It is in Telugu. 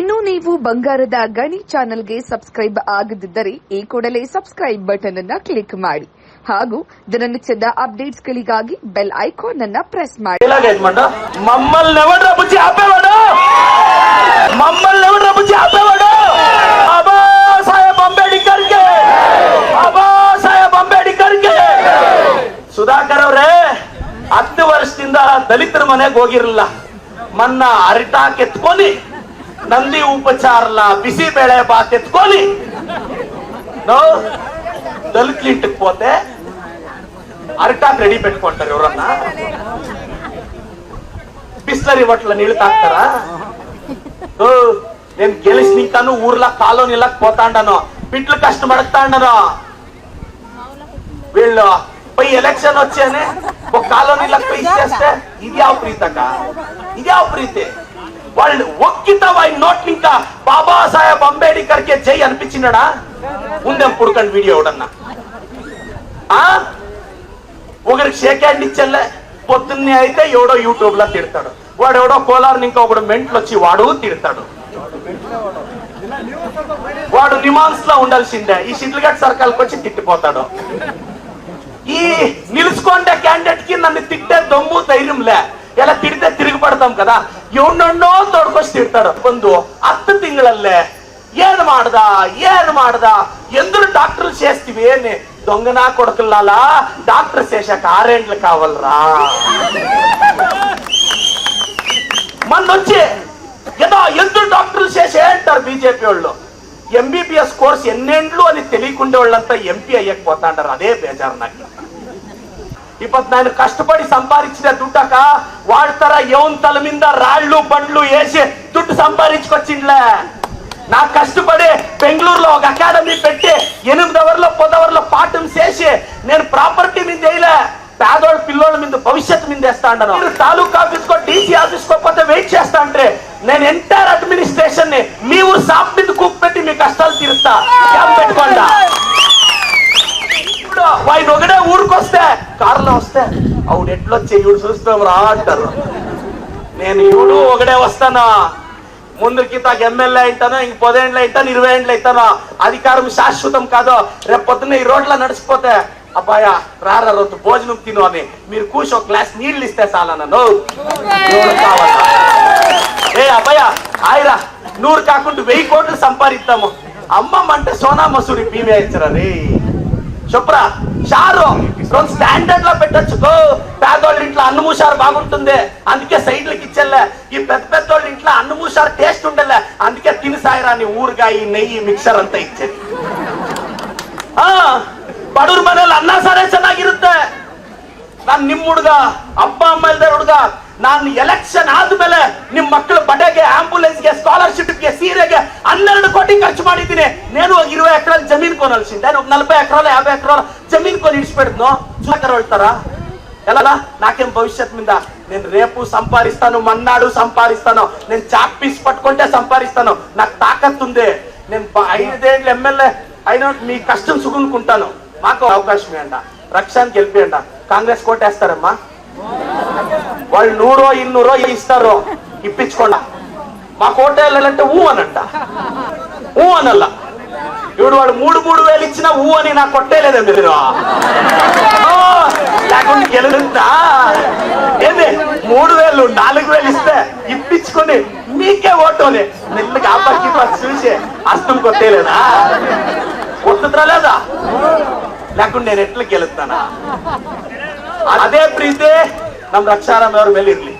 ಇನ್ನು ನೀವು ಬಂಗಾರದ ಗಣಿ ಚಾನೆಲ್ಗೆ ಸಬ್ಸ್ಕ್ರೈಬ್ ಆಗದಿದ್ದರೆ ಈ ಕೂಡಲೇ ಸಬ್ಸ್ಕ್ರೈಬ್ ಬಟನ್ ಅನ್ನ ಕ್ಲಿಕ್ ಮಾಡಿ. ಹಾಗೂ ದಿನನಿತ್ಯದ ಅಪ್ಡೇಟ್ಸ್ಗಳಿಗಾಗಿ ಬೆಲ್ ಐಕಾನ್ ಅನ್ನ ಪ್ರೆಸ್ ಮಾಡಿ. ಸುಧಾಕರ್ ಅವರೇ, ಹತ್ತು ವರ್ಷದಿಂದ ದಲಿತರ ಮನೆಗೆ ಹೋಗಿರಲಿಲ್ಲ. ಮನ್ನ ಅರಿಟ ಕೆತ್ಕೊಂಡಿ ನಂದಿ ಉಪಚಾರಲ್ಲ ಬಿಸಿ ಬೇಳೆ ಬಾತ್ ಎತ್ಕೊಳ್ಳಿ ನಾವು దళితులింటికి పోతే అరిటాకు రెడీ పెట్టుకుంటారు ఎవరన్నా? బిస్లరీ బట్టల నీళ్ళు తాగుతారా నేను గెలిచి నింకాను ఊర్లో కాలో నీళ్ళకి పోతాండను బిడ్లు కష్టపడతాండను. వీళ్ళు పోయి ఎలక్షన్ వచ్చానే ఒక కాలో నీళ్ళకి పోయి ఇచ్చేస్తే ఇది అప్రీతక ఇది అప్రీతే వాళ్ళు ఒక్కిత వై నోట్ ఇంకా బాబాసాహెబ్ అంబేడ్కర్ కే జై అనిపించినాడా? ఉందేం పుడకండి వీడియో ఎవడన్నా. ఆ? ఒకరికి షేక్ హ్యాండ్ ఇచ్చేలే పొద్దున్నే అయితే ఎవడో యూట్యూబ్లో తిడతాడు. వాడు ఎవడో కోలార్ ఇంకా ఒకడు మెంట్లు వచ్చి వాడు తిడతాడు. వాడు నిమాన్స్లో ఉండాల్సిందే. ఈ షిడ్లగట్ సర్కల్కి వచ్చి తిట్టిపోతాడు. ఈ నిలుచుకోండే క్యాండిడేట్కి నన్ను తిట్టే దమ్ము ధైర్యం లే. ఎలా తిడితే తిరిగి పడతాం కదా ఎవడో తోడుకొచ్చి తిడతాడు ಬಂದು ಹತ್ತು ತಿಂಗಳಲ್ಲೇ ಏನ್ ಮಾಡ್ದ ಏನ್ ಮಾಡ್ದ ಎಂದ್ರು డాక్టర్లు చేస్తివి అని దొంగనా కొడుకుల్లాలా డాక్టర్ చేశాక ఆరేండ్లు కావాలరా మొన్నొచ్చి ఏదో ఎందుకు డాక్టర్లు చేసే అంటారు బీజేపీ వాళ్ళు ఎంబీబీఎస్ కోర్స్ ఎన్నేండ్లు అని తెలియకుండే వాళ్ళంతా ఎంపీ అయ్యకపోతాంటారు అదే బేజారు నాకు ఇప్పుడు నేను కష్టపడి సంపాదించిన దుడ్డక వాడతారా ఎవన్ తల మీద రాళ్ళు బండ్లు వేసి దుడ్డు సంపాదించుకొచ్చిండ్లే? నా కష్టపడి బెంగళూరులో ఒక అకాడమీ పెట్టి ఎనిమిది అవర్లో పదవర్లో పాఠం చేసి నేను ప్రాపర్టీ మీద వేయలే. పేదోళ్ళ పిల్లోళ్ళ మీద భవిష్యత్తు మీద వేస్తా ఉండను మీరు తాలూకా ఆఫీస్కో డీసీ ఆఫీస్కో పోతే వెయిట్ చేస్తా అంటే నేను ఎంటర్ ఆయన ఒకడే ఊరికొస్తే కారులో వస్తే అవును ఎట్లొచ్చి ఈవిడ చూస్తాం రా అంటారు. నేను ఈవిడు ఒకడే వస్తానా ముందుకి తాకు ఎమ్మెల్యే అయితాను ఇంక పదేండ్లు అయితాను ఇరవై ఏండ్లు అయితాను అధికారం శాశ్వతం కాదు రేపు పొద్దున్న ఈ రోడ్ల నడిచిపోతే అబ్బాయ రారా రొద్దు భోజనం తిను అని. మీరు కూర్చో ఒక గ్లాస్ నీళ్ళు ఇస్తే చాలా నన్ను కావాలా? ఏ అబ్బాయ ఆయరా నూరు కాకుండా వెయ్యి కోట్లు సంపాదిస్తాము అమ్మమ్మ అంటే సోనా మసూరి బీమే ఇచ్చారా శుభ్ర షారు రెండు స్టాండర్డ్లో పెట్టచ్చు గో పేదోళ్ళ ఇంట్లో అన్నమూసారు బాగుంటుంది అందుకే సైడ్లకి ఇచ్చేలే ఈ పెద్ద పెద్దోళ్ళ ఇంట్లో అన్నమూసారు టేస్ట్ ఉండలే అందుకే తిని సాయరాని ఊరుగాయి నెయ్యి ಮಿಕ್ಸರ್ ಅಂತ ಇಚ್ಛೆ ಬಡವ್ರ ಮನೇಲಿ ಅನ್ನ ಸಾರೇ ಚೆನ್ನಾಗಿರುತ್ತೆ ನಾನು ನಿಮ್ಮ ಹುಡುಗ ಅಪ್ಪ ಅಮ್ಮ ಇಲ್ದಾರ ಹುಡುಗ ನಾನು ಎಲೆಕ್ಷನ್ ಆದ್ಮೇಲೆ ನಿಮ್ಮ ಮಕ್ಕಳು ಬಡೆಗೆ ಆಂಬುಲೆನ್ಸ್ಗೆ ಸ್ಕಾಲರ್ಶಿಪ್ಗೆ ಸೀರೆಗೆ ಹನ್ನೆರಡು ಮಾಡಿದ್ದೀನಿ నేను ఒక ఇరవై ఎకరాలు జమీన్ కొనాల్సిందే నేను ఒక నలభై ఎకరాలు యాభై ఎకరాలు జమీన్ కొని ఇడిచిపెడుతున్నా చూకర వెళ్తారా ఎలా నాకేం భవిష్యత్ మీద నేను రేపు సంపాదిస్తాను మన్నాడు సంపాదిస్తాను నేను చాక్ పీస్ పట్టుకుంటే సంపాదిస్తాను నాకు తాకత్తు ఉంది నేను బ- ఐదేళ్ళు ఎమ్మెల్యే అయినా మీ కష్టం సుగునుకుంటాను మాకు అవకాశం అంట రక్షానికి వెళ్ళిపోయండి కాంగ్రెస్ కోటేస్తారమ్మా వాళ్ళు నూరో ఇన్నూరో ఇస్తారో ఇప్పించుకోండి మా కోట వెళ్ళాలంటే ఊ అనంట ఊ అనల్లా ఇప్పుడు వాడు మూడు మూడు వేలు ఇచ్చినా ఊ అని నాకు కొట్టేలేదా మీరు ఆ, లేకుండా గెలుందా ఏంది మూడు వేలు నాలుగు వేలు ఇస్తే ఇప్పించుకొని మీకే ఓటు అని మెల్లగా ఆపర్కి చూసి అస్తం కొట్టేలేదా కొట్టుతురా లేదా లేకుండా నేను ఎట్లా గెలుస్తానా ಅದೇ ಪ್ರೀತಿ ನಮ್ ರಕ್ಷಾರಾಮ್ ಅವ್ರ ಮೇಲೆ ಇರ್ಲಿ